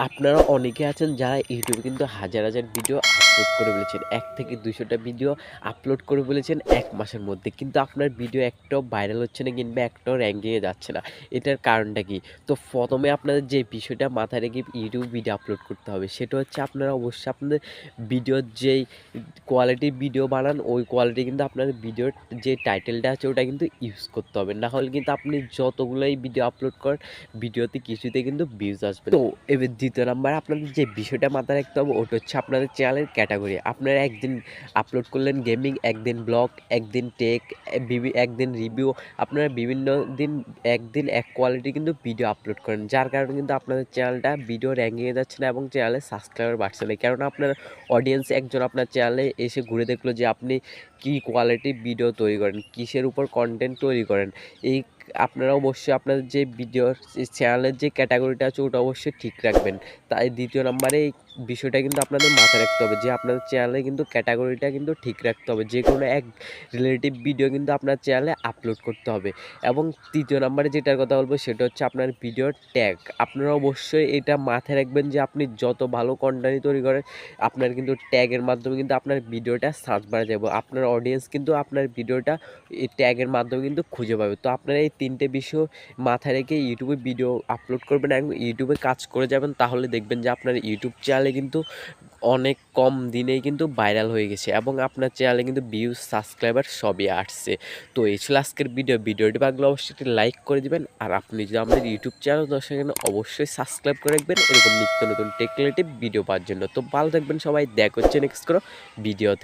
আপনারা অনেকে আছেন যারা ইউটিউবে কিন্তু হাজার হাজার ভিডিও আপলোড করে ফেলেছেন এক থেকে দুশোটা ভিডিও আপলোড করে বলেছেন এক মাসের মধ্যে। কিন্তু আপনার ভিডিও একটাও ভাইরাল হচ্ছে না কিংবা একটাও র্যাঙ্কিংয়ে যাচ্ছে না। এটার কারণটা কি? তো প্রথমে আপনাদের যে বিষয়টা মাথায় রেখে ইউটিউব ভিডিও আপলোড করতে হবে, সেটা হচ্ছে আপনারা অবশ্যই আপনাদের ভিডিওর যেই কোয়ালিটির ভিডিও বানান, ওই কোয়ালিটি কিন্তু আপনার ভিডিওর যে টাইটেলটা আছে, ওটা কিন্তু ইউজ করতে হবে। না হলে কিন্তু আপনি যতগুলোই ভিডিও আপলোড করেন ভিডিওতে কিছুতে কিন্তু ভিউজ আসবে তো এবার দ্বিতীয় নাম্বার আপনাদের যে বিষয়টা মাথায় রাখতে হবে, ওটা হচ্ছে আপনাদের চ্যানেলের ক্যাটাগরি আপনারা একদিন আপলোড করলেন গেমিং একদিন ব্লগ একদিন টেক একদিন রিভিউ আপনারা বিভিন্ন দিন, একদিন এক কোয়ালিটি কিন্তু ভিডিও আপলোড করেন। যার কারণে কিন্তু আপনাদের চ্যানেলটা ভিডিও র্যাঙ্কিংয়ে যাচ্ছে না এবং চ্যানেলে সাবস্ক্রাইবার বাড়ছে না। কেননা আপনার অডিয়েন্স একজন আপনার চ্যানেলে এসে ঘুরে দেখল যে আপনি কী কোয়ালিটির ভিডিও তৈরি করেন, কিসের উপর কন্টেন্ট তৈরি করেন। এই আপনারা অবশ্যই আপনাদের যে ভিডিওর চ্যানেলের যে ক্যাটাগরিটা আছে, ওটা অবশ্যই ঠিক রাখবেন। তাই দ্বিতীয় নম্বরে বিষয়টা কিন্তু আপনাদের মাথায় রাখতে হবে, যে আপনাদের চ্যানেলে কিন্তু ক্যাটাগরিটা কিন্তু ঠিক রাখতে হবে, যে কোনো এক রিলেটিভ ভিডিও কিন্তু আপনার চ্যানেলে আপলোড করতে হবে। এবং তৃতীয় নম্বরে যেটার কথা বলব সেটা হচ্ছে আপনার ভিডিওর ট্যাগ আপনারা অবশ্যই এটা মাথায় রাখবেন যে আপনি যত ভালো কন্টেন্ট তৈরি করেন, আপনার কিন্তু ট্যাগের মাধ্যমে কিন্তু আপনার ভিডিওটা সার্চ বাড়া যাবে আপনার অডিয়েন্স কিন্তু আপনার ভিডিওটা এই ট্যাগের মাধ্যমে কিন্তু খুঁজে পাবে। তো আপনারা এই তিনটে বিষয় মাথায় রেখে ইউটিউবে ভিডিও আপলোড করবেন এবং ইউটিউবে কাজ করে যাবেন, তাহলে দেখবেন যে আপনার ইউটিউব চ্যানেলে কিন্তু অনেক কম দিনেই কিন্তু ভাইরাল হয়ে গেছে এবং আপনার চ্যানেলে কিন্তু ভিউজ সাবস্ক্রাইবার সবই আসছে। তো এই ছিল আজকের ভিডিও ভিডিওটি ভাগলে অবশ্যই একটি লাইক করে দিবেন আর আপনি যদি আমাদের ইউটিউব চ্যানেল দর্শক অবশ্যই সাবস্ক্রাইব করে রাখবেন। এরকম নিত্য নতুন টেকনোলজি ভিডিও পাওয়ার জন্য। তো ভালো থাকবেন সবাই। দেখ হচ্ছে নেক্সট করো ভিডিওতে